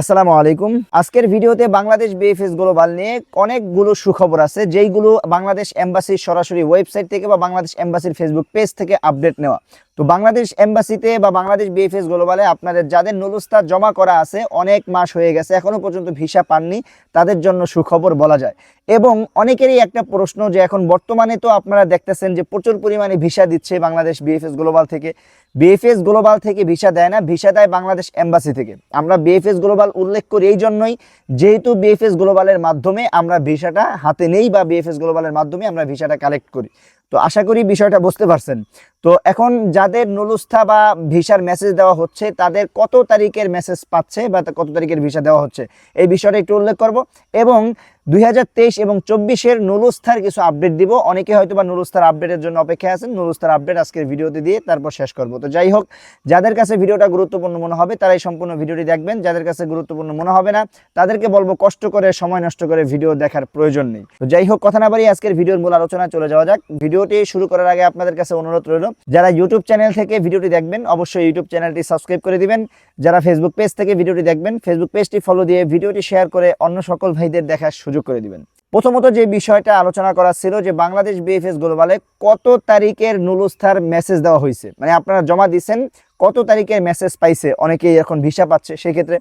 আসসালামু আলাইকুম। আজকের ভিডিওতে বাংলাদেশ বিএফএস গ্লোবাল নিয়ে অনেকগুলো সুখবর আছে, যেইগুলো বাংলাদেশ এম্বাসির সরাসরি ওয়েবসাইট থেকে বা বাংলাদেশ এম্বাসির ফেসবুক পেজ থেকে আপডেট নেওয়া। তো বাংলাদেশ এম্বাসিতে বা বাংলাদেশ বিএফএস গ্লোবালে আপনাদের যাদের নুলুস্তা জমা করা আছে, অনেক মাস হয়ে গেছে, এখনও পর্যন্ত ভিসা পাননি, তাদের জন্য সুখবর বলা যায়। এবং অনেকেরই একটা প্রশ্ন যে এখন বর্তমানে তো আপনারা দেখতেছেন যে প্রচুর পরিমাণে ভিসা দিচ্ছে বাংলাদেশ বিএফএস গ্লোবাল থেকে। বিএফএস গ্লোবাল থেকে ভিসা দেয় না, ভিসা দেয় বাংলাদেশ এম্বাসি থেকে। আমরা বিএফএস গ্লোবাল উল্লেখ করি এই জন্যই, যেহেতু বিএফএস গ্লোবালের মাধ্যমে আমরা ভিসাটা হাতে নেই বা বিএফএস গ্লোবালের মাধ্যমে আমরা ভিসাটা কালেক্ট করি। তো আশা করি বিষয়টা বুঝতে পারছেন। তো এখন যাদের নুলুস্থা বা ভিসার মেসেজ দেওয়া হচ্ছে, তাদের কত তারিখের মেসেজ পাচ্ছে বা কত তারিখের ভিসা দেওয়া হচ্ছে, এই বিষয়টা একটু উল্লেখ করব। এবং দুই হাজার তেইশ এবং চব্বিশের নুলুস্থার কিছু আপডেট দিব। অনেকে হয়তো বা নুলুস্থার আপডেটের জন্য অপেক্ষায় আছেন। নুলুস্থার আপডেট আজকের ভিডিওতে দিয়ে তারপর শেষ করব। তো যাই হোক, যাদের কাছে ভিডিওটা গুরুত্বপূর্ণ মনে হবে তারাই সম্পূর্ণ ভিডিওটি দেখবেন। যাদের কাছে গুরুত্বপূর্ণ মনে হবে না, তাদেরকে বলব কষ্ট করে, সময় নষ্ট করে ভিডিও দেখার প্রয়োজন নেই। তো যাই হোক, কথা না বাড়ি আজকের ভিডিওর মূল আলোচনায় চলে যাওয়া যাক। ভিডিওটি শুরু করার আগে আপনাদের কাছে অনুরোধ রইল, যারা ইউটিউব চ্যানেল থেকে ভিডিওটি দেখবেন, অবশ্যই ইউটিউব চ্যানেলটি সাবস্ক্রাইব করে দিবেন। যারা ফেসবুক পেজ থেকে ভিডিওটি দেখবেন ফেসবুক পেজটি ফলো দিয়ে ভিডিওটি শেয়ার করে অন্য সকল ভাইদের দেখার সুযোগ করে দিবেন। প্রথমত যে বিষয়টা আলোচনা করা ছিল যে বাংলাদেশ বিএফএস গ্লোবালে কত তারিখের নুলুস্থার মেসেজ দেওয়া হয়েছে। মানে আপনারা জমা দিচ্ছেন, কত তারিখের মেসেজ পাইছে, অনেকেই এখন ভিসা পাচ্ছে, সেক্ষেত্রে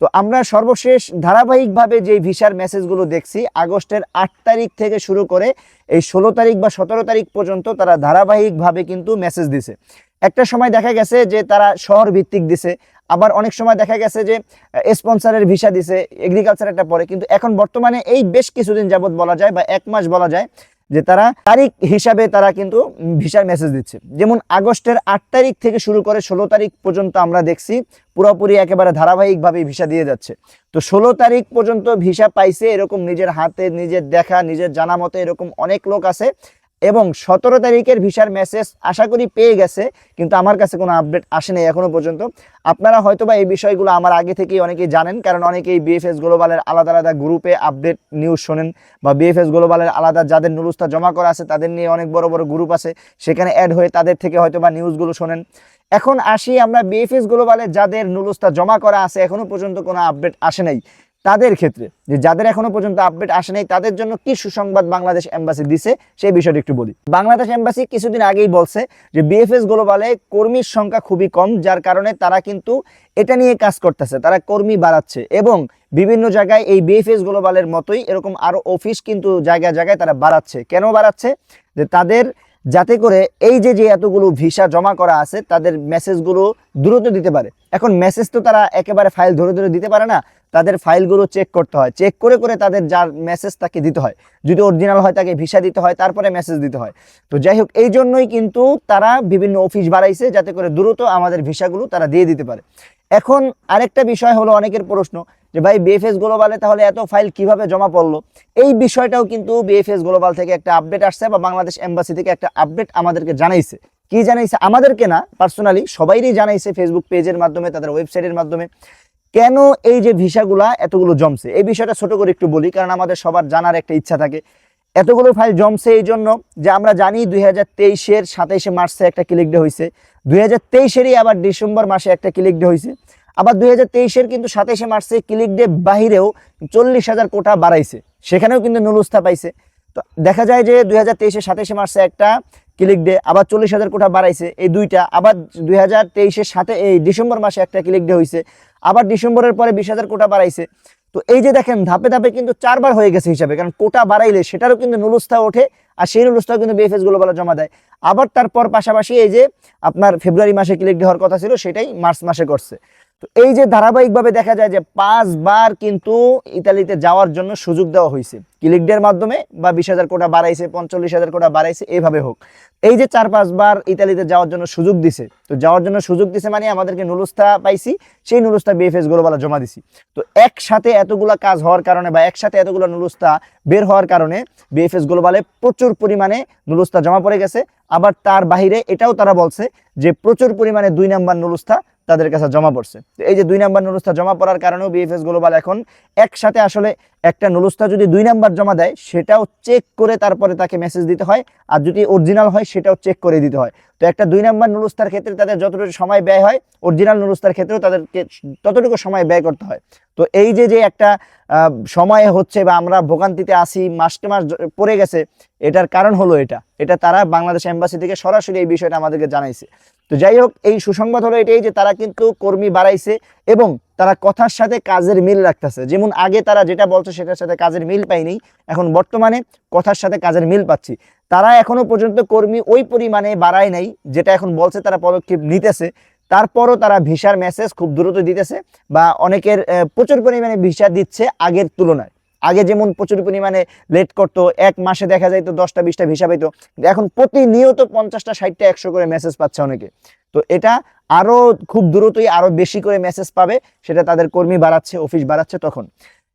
তো আমরা সর্বশেষ ধারাবাহিকভাবে যে ভিসার মেসেজগুলো দেখছি, আগস্টের আট তারিখ থেকে শুরু করে এই ষোলো তারিখ বা সতেরো তারিখ পর্যন্ত তারা ধারাবাহিকভাবে কিন্তু মেসেজ দিছে। একটা সময় দেখা গেছে যে তারা শহর ভিত্তিক দিছে, আবার অনেক সময় দেখা গেছে যে স্পন্সরের ভিসা দিছে এগ্রিকালচার একটা পরে, কিন্তু এখন বর্তমানে এই বেশ কিছুদিন যাবত বলা যায় বা এক মাস বলা যায় যে তারা তারিখ হিসাবে তারা কিন্তু ভিসার মেসেজ দিচ্ছে। যেমন আগস্টের আট তারিখ থেকে শুরু করে ষোলো তারিখ পর্যন্ত আমরা দেখছি পুরোপুরি একেবারে ধারাবাহিকভাবে ভিসা দিয়ে যাচ্ছে। তো ষোলো তারিখ পর্যন্ত ভিসা পাইছে এরকম নিজের হাতে, নিজের দেখা, নিজের জানা মতো এরকম অনেক লোক আছে। এবং সতেরো তারিখের ভিসার মেসেজ আশা করি পেয়ে গেছে, কিন্তু আমার কাছে কোনো আপডেট আসেনি এখনও পর্যন্ত। আপনারা হয়তো বা এই বিষয়গুলো আমার আগে থেকেই অনেকেই জানেন, কারণ অনেকেই বিএফএস গ্লোবালের আলাদা আলাদা গ্রুপে আপডেট নিউজ শোনেন বা বিএফএস গ্লোবালের আলাদা যাদের নুলুস্তা জমা করা আছে, তাদের নিয়ে অনেক বড় বড় গ্রুপ আছে, সেখানে অ্যাড হয়ে তাদের থেকে হয়তো বা নিউজগুলো শোনেন। এখন আসি আমরা বিএফএস গ্লোবালে যাদের নুলুস্তা জমা করা আছে এখনও পর্যন্ত কোনো আপডেট আসে নাই। তাদের ক্ষেত্রে, যে যাদের এখনও পর্যন্ত আপডেট আসে নাই, তাদের জন্য কি সুসংবাদ বাংলাদেশ এম্বাসি দিছে, সেই বিষয়টি একটু বলি। বাংলাদেশ এম্বাসি কিছুদিন আগেই বলছে যে বিএফএস গ্লোবালে কর্মীর সংখ্যা খুবই কম, যার কারণে তারা কিন্তু এটা নিয়ে কাজ করতেছে, তারা কর্মী বাড়াচ্ছে এবং বিভিন্ন জায়গায় এই বিএফএস গ্লোবালের মতোই এরকম আরও অফিস কিন্তু জায়গায় জায়গায় তারা বাড়াচ্ছে। কেন বাড়াচ্ছে? যে তাদের যাতে করে এই যে যে এতগুলো ভিসা জমা করা আছে, তাদের মেসেজগুলো দ্রুত দিতে পারে। এখন মেসেজ তো তারা একেবারে ফাইল ধরে ধরে দিতে পারে না, তাদের ফাইলগুলো চেক করতে হয়। চেক করে করে তাদের যার মেসেজ তাকে দিতে হয়। যদি অরিজিনাল হয়, তাকে ভিসা দিতে হয়, তারপরে মেসেজ দিতে হয়। তো যাই হোক, এই জন্যই কিন্তু তারা বিভিন্ন অফিস বাড়াইছে, যাতে করে দ্রুত আমাদের ভিসাগুলো তারা দিয়ে দিতে পারে। এখন আরেকটা বিষয় হলো অনেকের প্রশ্ন যে ভাই বিএফএস গ্লোবালে তাহলে এত ফাইল কীভাবে জমা পড়ল? এই বিষয়টাও কিন্তু বিএফএস গ্লোবাল থেকে একটা আপডেট আসছে বা বাংলাদেশ এম্বাসি থেকে একটা আপডেট আমাদেরকে জানাইছে। কি জানাইছে? আমাদেরকে না পার্সোনালি সবাইরই জানাইছে ফেসবুক পেজের মাধ্যমে, তাদের ওয়েবসাইটের মাধ্যমে। কেন এই যে ভিসাগুলা এতগুলো জমছে? এই বিষয়টা ছোট করে একটু বলি, কারণ আমাদের সবার জানার একটা ইচ্ছা থাকে। এতগুলো ফাইল জমছে এই জন্য যে আমরা জানি দুই হাজার তেইশের সাতাইশে মার্চে একটা ক্লিক ডে হয়েছে দুই হাজার তেইশেরই আবার ডিসেম্বর মাসে একটা ক্লিক ডে হয়েছে আবার দুই হাজার তেইশের কিন্তু সাতাইশে মার্চে ক্লিক ডে বাহিরেও চল্লিশ হাজার কোটা বাড়াইছে। সেখানেও কিন্তু নুলুস্তা পাইছে। তো দেখা যায় যে দুই হাজার তেইশে সাতাইশে মার্চে একটা ক্লিক ডে আবার চল্লিশ হাজার কোটা বাড়াইছে এই দুইটা। আবার দুই হাজার তেইশের সাথে এই ডিসেম্বর মাসে একটা ক্লিক ডে হয়েছে আবার ডিসেম্বরের পরে বিশ হাজার কোটা বাড়াইছে। তো এই যে দেখেন, ধাপে ধাপে কিন্তু চারবার হয়ে গেছে হিসাবে, কারণ কোটা বাড়াইলে সেটারও কিন্তু নুলুস্থা ওঠে, আর সেই নুলুস্থাও কিন্তু বিএফএস গ্লোবালে জমা দেয়। আবার তারপর পাশাপাশি এই যে আপনার ফেব্রুয়ারি মাসে ক্লিক হওয়ার কথা ছিল, সেটাই মার্চ মাসে করছে। তো এই যে ধারাবাহিকভাবে দেখা যায় যে পাঁচবার কিন্তু ইতালিতে যাওয়ার জন্য সুযোগ দেওয়া হয়েছে। ক্লিক ডের মাধ্যমে বা বিশ হাজার কোটা বাড়াইছে, পঞ্চল্লিশ হাজার কোটা বাড়াইছে, এইভাবে হোক। এই যে চার, পাঁচবার ইতালিতে যাওয়ার জন্য সুযোগ দিছে, তো যাওয়ার জন্য সুযোগ দিছে মানে আমাদেরকে নুলুস্তা পাইছি, সেই নুলুস্তা বিএফএস গ্লোবালে জমা দিছি। তো একসাথে এতগুলা কাজ হওয়ার কারণে বা একসাথে এতগুলো নুলুস্তা বের হওয়ার কারণে বিএফএস গ্লোবালে প্রচুর পরিমাণে নুলুস্তা জমা পড়ে গেছে। আবার তার বাহিরে এটাও তারা বলছে যে প্রচুর পরিমাণে দুই নাম্বার নুলুস্তা তাদের কাছে জমা পড়ছে। এই যে দুই নাম্বার নুলুস্তা জমা পড়ার কারণেও বিএফএস গ্লোবাল এখন একসাথে আসলে একটা নুলুস্তা যদি দুই নাম্বার জমা দেয়, সেটাও চেক করে তারপরে তাকে মেসেজ দিতে হয়। আর যদি অরিজিনাল হয়, সেটাও চেক করে দিতে হয়। তো একটা দুই নাম্বার নুলুস্তার ক্ষেত্রে তাদের যতটুকু সময় ব্যয় হয় অরিজিনাল নুলুস্তার ক্ষেত্রেও তাদেরকে ততটুকু সময় ব্যয় করতে হয়। তো এই যে যে একটা সময় হচ্ছে বা আমরা ভোগান্তিতে আসি মাসকে মাস পড়ে গেছে, এটার কারণ হলো এটা। এটা তারা বাংলাদেশ এম্বাসি থেকে সরাসরি এই বিষয়টা আমাদেরকে জানাইছে। তো যাই হোক এই সুসংবাদ হলো এটাই যে তারা কিন্তু কর্মী বাড়াইছে এবং তারা কথার সাথে কাজের মিল রাখতেছে। যেমন আগে তারা যেটা বলছে সেটার সাথে কাজের মিল পাইনি, এখন বর্তমানে কথার সাথে কাজের মিল পাচ্ছি। তারা এখনও পর্যন্ত কর্মী ওই পরিমাণে বাড়ায় নাই, যেটা এখন বলছে তারা পদক্ষেপ নিতেছে। তারপরও তারা ভিসার মেসেজ খুব দ্রুত দিতেছে বা অনেকের প্রচুর পরিমাণে ভিসা দিচ্ছে আগের তুলনায়। আগে যেমন প্রচুর পরিমাণে লেট করতো, এক মাসে দেখা যাইতো দশটা, বিশটা ভিসা পেতো এখন প্রতিনিয়ত পঞ্চাশটা, ষাটটা, একশো করে মেসেজ পাচ্ছে অনেকে। তো এটা আরও খুব দ্রুতই আরও বেশি করে মেসেজ পাবে, সেটা তাদের কর্মী বাড়াচ্ছে অফিস বাড়াচ্ছে তখন।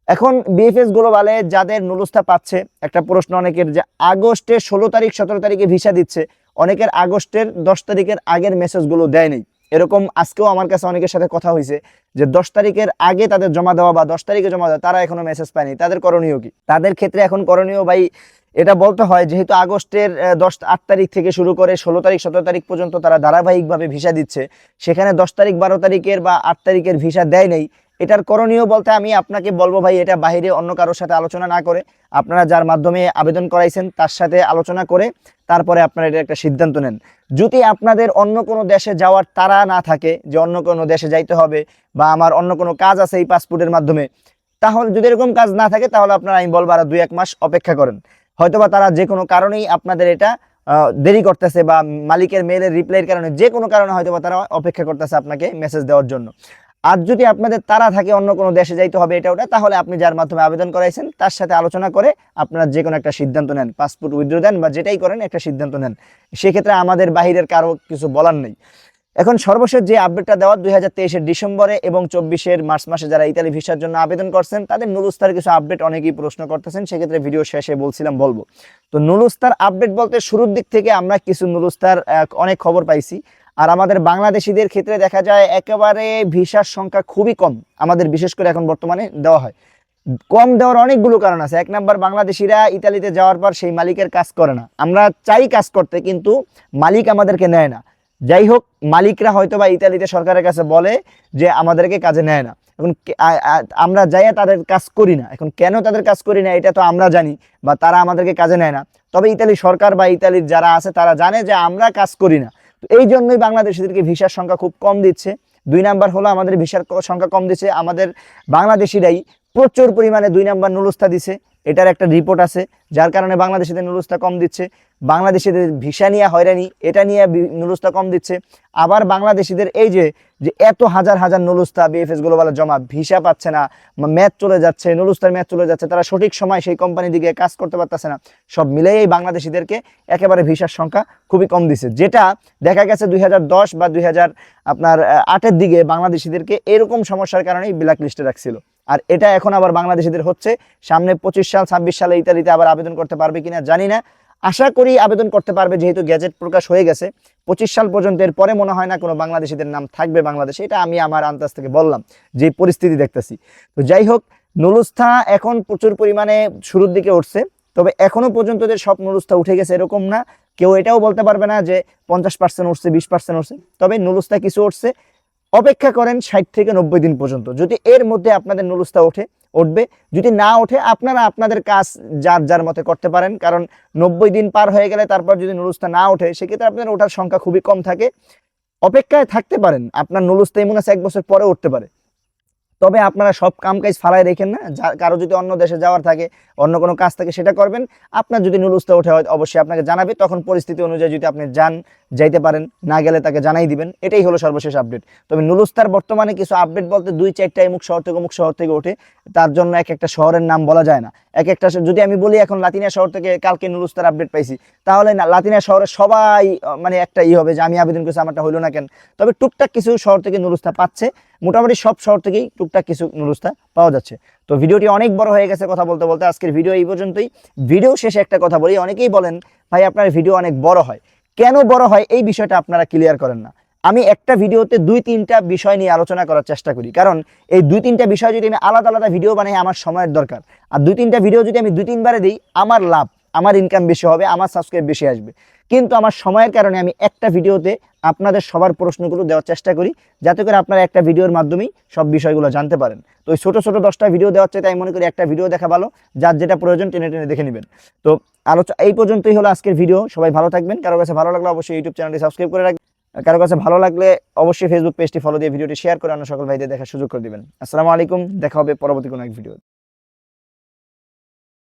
এখন বিএফএস গ্লোবালে যাদের নুলুস্তা পাচ্ছে, একটা প্রশ্ন অনেকের যে আগস্টের ষোলো তারিখ, সতেরো তারিখে ভিসা দিচ্ছে, অনেকের আগস্টের দশ তারিখের আগের মেসেজগুলো দেয় নাই। এরকম আজকেও আমার কাছে অনেকের সাথে কথা হয়েছে যে দশ তারিখের আগে তাদের জমা দেওয়া বা দশ তারিখে জমা দেওয়া, তারা এখনও মেসেজ পায়নি। তাদের করণীয় কি? তাদের ক্ষেত্রে এখন করণীয় ভাই, এটা বলতে হয় যেহেতু আগস্টের দশ, আট তারিখ থেকে শুরু করে ষোলো তারিখ, সতেরো তারিখ পর্যন্ত তারা ধারাবাহিকভাবে ভিসা দিচ্ছে, সেখানে দশ তারিখ, বারো তারিখের বা আট তারিখের ভিসা দেয় নেই। এটার করণীয় বলতে আমি আপনাকে বলব ভাই, এটা বাইরে অন্য কারোর সাথে আলোচনা না করে। আপনারা যার মাধ্যমে আবেদন করাইছেন, তার সাথে আলোচনা করে তারপরে আপনারা এটা একটা সিদ্ধান্ত নেন। যদি আপনাদের অন্য কোনো দেশে যাওয়ার তারা না থাকে, যে অন্য কোনো দেশে যাইতে হবে বা আমার অন্য কোনো কাজ আছে এই পাসপোর্টের মাধ্যমে, তাহলে যদি এরকম কাজ না থাকে, তাহলে আপনারা আমি বলব আরও দুই এক মাস অপেক্ষা করেন। হয়তোবা তারা যে কোনো কারণেই আপনাদের এটা দেরি করতেছে বা মালিকের মেলের রিপ্লাইয়ের কারণে যে কোনো কারণে হয়তোবা তারা অপেক্ষা করতেছে আপনাকে মেসেজ দেওয়ার জন্য। আর যদি আপনাদের তারা থাকে অন্য কোনো দেশে যাইতে হবে এটা ওটা, তাহলে আপনি যার মাধ্যমে আবেদন করাইছেন, তার সাথে আলোচনা করে আপনারা যে কোনো একটা সিদ্ধান্ত নেন, পাসপোর্ট উইথড্র দেন বা যেটাই করেন একটা সিদ্ধান্ত নেন। সেক্ষেত্রে আমাদের বাহিরের কারও কিছু বলার নেই। এখন সর্বশেষ যে আপডেটটা দেওয়া দুই হাজার তেইশের ডিসেম্বরে এবং চব্বিশের মার্চ মাসে যারা ইতালি ভিসার জন্য আবেদন করছেন, তাদের নুলুস্তার কিছু আপডেট অনেকেই প্রশ্ন করতেছেন, সেক্ষেত্রে ভিডিও শেষে বলছিলাম, বলব। তো নুলুস্তার আপডেট বলতে শুরুর দিক থেকে আমরা কিছু নুলুস্তার অনেক খবর পাইছি। আর আমাদের বাংলাদেশিদের ক্ষেত্রে দেখা যায় একেবারে ভিসার সংখ্যা খুবই কম, আমাদের বিশেষ করে এখন বর্তমানে দেওয়া হয়। কম দেওয়ার অনেকগুলো কারণ আছে। এক নাম্বার, বাংলাদেশিরা ইতালিতে যাওয়ার পর সেই মালিকের কাজ করে না। আমরা চাই কাজ করতে, কিন্তু মালিক আমাদেরকে নেয় না। যাই হোক মালিকরা হয়তো বা ইতালিতে সরকারের কাছে বলে যে আমাদেরকে কাজে নেয় না। এখন আমরা যাইয়া তাদের কাজ করি না। এখন কেন তাদের কাজ করি না, এটা তো আমরা জানি বা তারা আমাদেরকে কাজে নেয় না। তবে ইতালি সরকার বা ইতালির যারা আছে, তারা জানে যে আমরা কাজ করি না। তো এই জন্যই বাংলাদেশিদেরকে ভিসার সংখ্যা খুব কম দিচ্ছে। দুই নাম্বার হলো, আমাদের ভিসার সংখ্যা কম দিচ্ছে। আমাদের বাংলাদেশিরাই প্রচুর পরিমাণে দুই নাম্বার নুলুস্তা দিছে। এটার একটা রিপোর্ট আছে, যার কারণে বাংলাদেশিদের নুলুস্তা কম দিচ্ছে, বাংলাদেশিদের ভিসা নিয়ে হয়রানি, এটা নিয়ে নুলুস্তা কম দিচ্ছে। আবার বাংলাদেশিদের এই যে যে এত হাজার হাজার নুলুস্তা বিএফএস গ্লোবালে জমা, ভিসা পাচ্ছে না ম্যাচ চলে যাচ্ছে নুলুস্তার ম্যাচ চলে যাচ্ছে, তারা সঠিক সময় সেই কোম্পানি দিকে কাজ করতে পারতেছে না। সব মিলেই এই বাংলাদেশিদেরকে একেবারে ভিসার সংখ্যা খুবই কম দিচ্ছে। যেটা দেখা গেছে দুই হাজার দশ বা দুই হাজার আপনার আটের দিকে বাংলাদেশিদেরকে এরকম সমস্যার কারণেই ব্ল্যাক লিস্টে রাখছিল। আর এটা এখন আবার বাংলাদেশিদের হচ্ছে। সামনে পঁচিশ সাল, ছাব্বিশ সালে ইতালিতে আবার আবেদন করতে পারবে কিনা জানি না। আশা করি আবেদন করতে পারবে যেহেতু গ্যাজেট প্রকাশ হয়ে গেছে। পঁচিশ সাল পর্যন্ত এর পরে মনে হয় না কোনো বাংলাদেশিদের নাম থাকবে বাংলাদেশে। এটা আমি আমার আন্দাজ থেকে বললাম, যে পরিস্থিতি দেখতেছি। তো যাই হোক, নুলুস্থা এখন প্রচুর পরিমাণে শুরুর দিকে উঠছে। তবে এখনও পর্যন্ত যে সব নুলুস্থা উঠে গেছে এরকম না। কেউ এটাও বলতে পারবে না যে পঞ্চাশ পার্সেন্ট উঠছে, বিশ পার্সেন্ট উঠছে। তবে নুলুস্থা কিছু উঠছে। অপেক্ষা করেন ষাট থেকে নব্বই দিন পর্যন্ত। যদি এর মধ্যে আপনাদের নুলুস্তা ওঠে, উঠবে। যদি না ওঠে, আপনারা আপনাদের কাজ যার যার মতে করতে পারেন। কারণ নব্বই দিন পার হয়ে গেলে তারপর যদি নুলুস্তা না ওঠে, সেক্ষেত্রে আপনাদের ওঠার সংখ্যা খুবই কম থাকে। অপেক্ষায় থাকতে পারেন। আপনার নুলুস্তা এমন আছে, এক বছর পরে উঠতে পারে। তবে আপনারা সব কাম কাজ ফালাই রেখেন না। কারও যদি অন্য দেশে যাওয়ার থাকে, অন্য কোনো কাজ থাকে, সেটা করবেন। আপনার যদি নুলুস্তা ওঠে, হয়, অবশ্যই আপনাকে জানাবে। তখন পরিস্থিতি অনুযায়ী যদি আপনি যান, যাইতে পারেন, না গেলে তাকে জানাই দিবেন। এটাই হলো সর্বশেষ আপডেট। তবে নুলুস্তার বর্তমানে কিছু আপডেট বলতে দুই চারটা মুখ শহর থেকে মুখ শহর থেকে ওঠে। তার জন্য এক একটা শহরের নাম বলা যায় না। এক একটা যদি আমি বলি এখন লাতিনিয়া শহর থেকে কালকে নুলুস্তার আপডেট পাইছি, তাহলে না, লাতিনিয়া শহরে সবাই মানে একটা ই হবে যে আমি আবেদন করছি, আমারটা হইল না কেন? তবে টুকটাক কিছু শহর থেকে নুলুস্তা পাচ্ছে, মোটামুটি সব শহর থেকেই টুকটাক কিছু নুলুস্তা পাওয়া যাচ্ছে। তো ভিডিওটি অনেক বড় হয়ে গেছে কথা বলতে বলতে, আজকের ভিডিও এই পর্যন্তই। ভিডিও শেষে একটা কথা বলি, অনেকেই বলেন, ভাই, আপনার ভিডিও অনেক বড় হয়। কেন বড় হয়, এই বিষয়টা আপনারা ক্লিয়ার করেন না। আমি একটা ভিডিওতে দুই, তিনটা বিষয় নিয়ে আলোচনা করার চেষ্টা করি। কারণ এই দুই, তিনটা বিষয় যদি আমি আলাদা আলাদা ভিডিও বানাই, আমার সময়ের দরকার। আর দুই, তিনটা ভিডিও যদি আমি দুই, তিনবারে দিই, আমার লাভ, আমার ইনকাম বেশি হবে, আমার সাবস্ক্রাইব বেশি আসবে। কিন্তু আমার সময়ের কারণে আমি একটা ভিডিওতে আপনাদের সবার প্রশ্নগুলো দেওয়ার চেষ্টা করি, যাতে করে আপনারা একটা ভিডিওর মাধ্যমেই সব বিষয়গুলো জানতে পারেন। তো ওই ছোটো ছোটো দশটা ভিডিও দেওয়ার চাইতে আমি মনে করি একটা ভিডিও দেখা ভালো, যার যেটা প্রয়োজন টেনে টেনে দেখে নেবেন। তো আলোচনা এই পর্যন্তই হলো আজকের ভিডিও। সবাই ভালো থাকবেন। কারও কাছে ভালো লাগলে অবশ্যই ইউটিউব চ্যানেলটি সাবস্ক্রাইব করে রাখবেন। কারও কাছে ভালো লাগলে অবশ্যই ফেসবুক পেজটি ফলো দিয়ে ভিডিওটি শেয়ার করে অন্য সকল ভাইদের দেখার সুযোগ করে দেবেন। আসসালামু আলাইকুম, দেখা হবে পরবর্তী কোনো এক ভিডিও